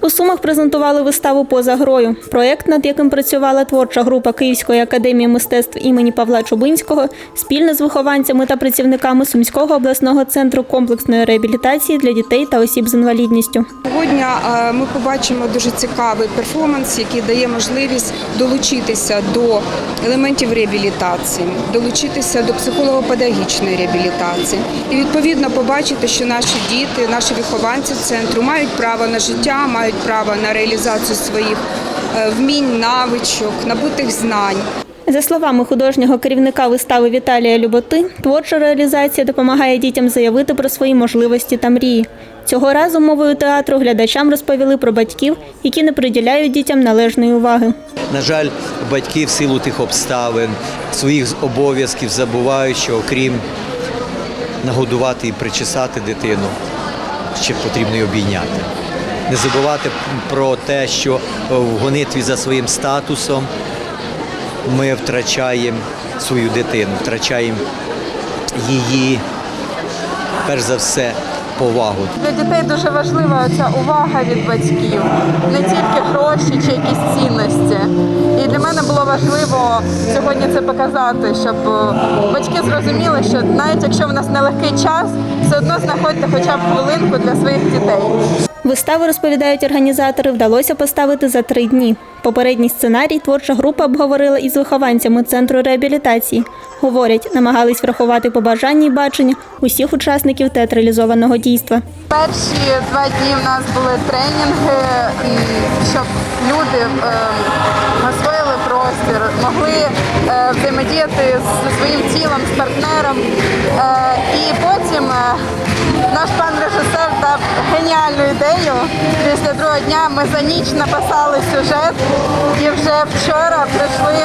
У Сумах презентували виставу поза грою. Проєкт, над яким працювала творча група Київської академії мистецтв імені Павла Чубинського, спільно з вихованцями та працівниками Сумського обласного центру комплексної реабілітації для дітей та осіб з інвалідністю. Сьогодні е, ми побачимо дуже цікавий перформанс, який дає можливість долучитися до елементів реабілітації, долучитися до психолого-педагогічної реабілітації і відповідно побачити, що наші діти, наші вихованці центру мають право на життя, мають право на реалізацію своїх е, вмінь, навичок, набутих знань. За словами художнього керівника вистави Віталія Люботи, творча реалізація допомагає дітям заявити про свої можливості та мрії. Цього разу мовою театру глядачам розповіли про батьків, які не приділяють дітям належної уваги. На жаль, батьки в силу тих обставин, своїх обов'язків забувають, що окрім нагодувати і причесати дитину, ще потрібно й обійняти. Не забувати про те, що в гонитві за своїм статусом ми втрачаємо свою дитину, втрачаємо її, перш за все, повагу. Для дітей дуже важлива ця увага від батьків, не тільки гроші чи якісь цінності. І для мене було важливо сьогодні це показати, щоб е, батьки зрозуміли, що навіть якщо в нас нелегкий час, все одно знаходьте хоча б хвилинку для своїх дітей. Виставу, розповідають організатори, вдалося поставити за три дні. Попередній сценарій творча група обговорила із вихованцями центру реабілітації. Говорять, намагались врахувати побажання і бачення усіх учасників театралізованого дійства. Перші два дні в нас були тренінги, щоб люди е, освоїли простір, могли е, взаємодіяти зі своїм тілом, з партнером. Е, І потім е, наш пан режисер дав геніальну ідею. Після другого дня ми за ніч написали сюжет і вже вчора прийшли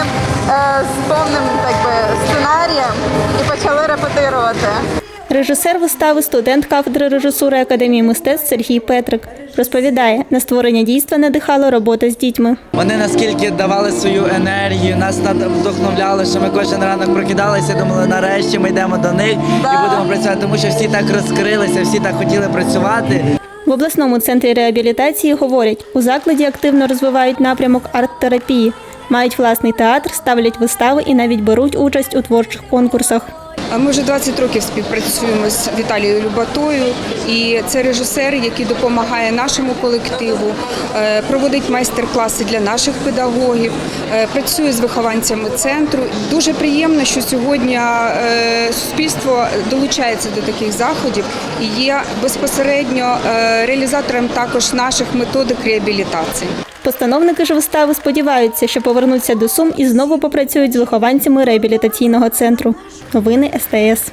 е, з повним так би, сценарієм і почали репетирувати. Режисер вистави, студент кафедри режисури Академії мистецтв Сергій Петрик розповідає, на створення дійства надихала робота з дітьми. Вони наскільки давали свою енергію, нас вдохновляли, що ми кожен ранок прокидалися, думали, нарешті ми йдемо до них і будемо працювати, тому що всі так розкрилися, всі так хотіли працювати. В обласному центрі реабілітації говорять, у закладі активно розвивають напрямок арт-терапії, мають власний театр, ставлять вистави і навіть беруть участь у творчих конкурсах. Ми вже 20 років співпрацюємо з Віталією Люботою, і це режисер, який допомагає нашому колективу, е, проводить майстер-класи для наших педагогів, е, працює з вихованцями центру. Дуже приємно, що сьогодні е, суспільство долучається до таких заходів і є безпосередньо реалізатором також наших методик реабілітації. Постановники ж вистави сподіваються, що повернуться до Сум і знову попрацюють з вихованцями реабілітаційного центру. Новини СТС.